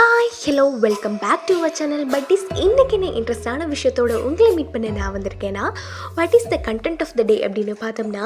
Hi hello welcome back to our channel but is இன்றைக்கி என்ன இன்ட்ரெஸ்டான விஷயத்தோட உங்களை மீட் பண்ண நான் வந்திருக்கேன்னா what is the content of the day அப்படின்னு பார்த்தோம்னா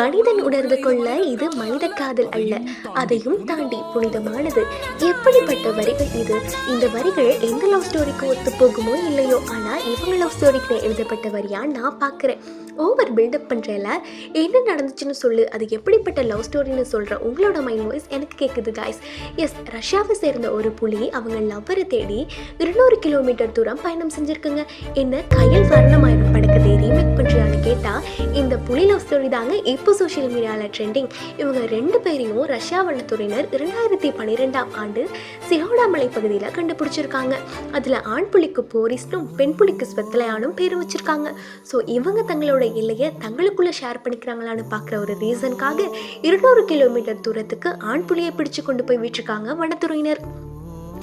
மனிதன் உணர்ந்து கொள்ள இது மனித காதல் அல்ல. அதையும் தாண்டி புனிதமானது. எப்படிப்பட்ட வரிகள் இது? இந்த வரிகள் எந்த லவ் ஸ்டோரிக்கு ஒத்து போகுமோ இல்லையோ? ஆனால் இவங்க லவ் ஸ்டோரிக்கு எழுதப்பட்ட வரியா நான் பார்க்குறேன். ஓவர் பில்டப் பண்ணுறல என்ன நடந்துச்சுன்னு சொல்லு. அது எப்படிப்பட்ட லவ் ஸ்டோரின்னு சொல்கிற உங்களோட மைண்ட் வாய்ஸ் எனக்கு கேட்குது காய்ஸ் எஸ் ரஷ்யாவை சேர்ந்த ஒரு புலி அவங்க லவ்வரை தேடி இருநூறு கிலோமீட்டர் தூரம் பயணம் செஞ்சுருக்குங்க. என்ன கையில் வர்ணமாயிரம் படக்கத்தை ரீமேக் பண்ணுறான்னு கேட்டால் இந்த புலி லவ் ஸ்டோரி தாங்க இப்போ சோஷியல் மீடியாவில் ட்ரெண்டிங் இவங்க ரெண்டு பேரையும் ரஷ்யா வனத்துறையினர் இரண்டாயிரத்தி பன்னிரெண்டாம் ஆண்டு சிஹோடாமலை பகுதியில் கண்டுபிடிச்சிருக்காங்க. அதில் ஆண் புலிக்கு போரிஸ்னும் பெண் புலிக்கு ஸ்வெத்தலையானும் பேர் வச்சிருக்காங்க. ஸோ இவங்க தங்களோட இல்லையை தங்களுக்குள்ள ஷேர் பண்ணிக்கிறாங்களான்னு பார்க்குற ஒரு ரீசனுக்காக இருநூறு கிலோமீட்டர் தூரத்துக்கு ஆண் புலியை பிடிச்சு கொண்டு போய் விட்டுருக்காங்க வனத்துறையினர்.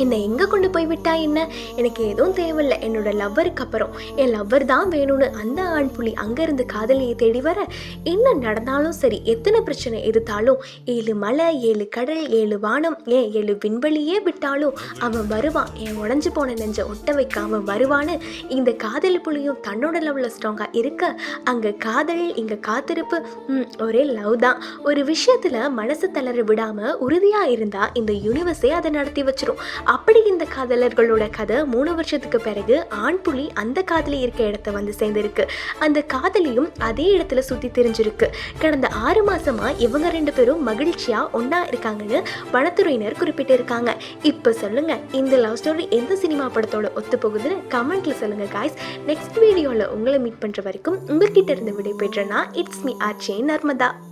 என்னை எங்கே கொண்டு போய் விட்டா என்ன? எனக்கு எதுவும் தேவையில்லை. என்னோட லவ்வருக்கு அப்புறம். என் லவ்வர் தான் வேணும்னு அந்த ஆண் புலி அங்கேருந்து காதலியை தேடி வர என்ன நடந்தாலும் சரி எத்தனை பிரச்சனை எதிர்த்தாலும் ஏழு மலை ஏழு கடல் ஏழு வானம் ஏன் ஏழு விண்வெளியே விட்டாலும் அவன் வருவான். என் உடஞ்சு போன நெஞ்ச ஒட்ட வைக்க அவன் வருவான்னு இந்த காதல் புலியும் தன்னோட லவ்வில் ஸ்ட்ராங்காக இருக்க அங்கே காதல் இங்கே காத்திருப்பு ஒரே லவ் தான். ஒரு விஷயத்தில் மனசு தளர விடாமல் உறுதியாக இருந்தால் இந்த யூனிவர்ஸே அதை நடத்தி வச்சிரும். அப்படி இந்த காதலர்களோட கதை மூணு வருஷத்துக்கு பிறகு ஆண் புலி அந்த காதலி இருக்க இடத்த வந்து சேர்ந்திருக்கு. அந்த காதலியும் அதே இடத்துல சுற்றி தெரிஞ்சிருக்கு. கடந்த ஆறு மாசமா இவங்க ரெண்டு பேரும் மகிழ்ச்சியா ஒன்றா இருக்காங்கன்னு வனத்துறையினர் குறிப்பிட்டிருக்காங்க. இப்போ சொல்லுங்க இந்த லவ் ஸ்டோரி எந்த சினிமா படத்தோட ஒத்து போகுதுன்னு கமெண்ட்ல சொல்லுங்க காய்ஸ் நெக்ஸ்ட் வீடியோவில் உங்களை மீட் பண்ற வரைக்கும் உங்ககிட்ட இருந்து விடை இட்ஸ் மீ ஆர்ச்சே நர்மதா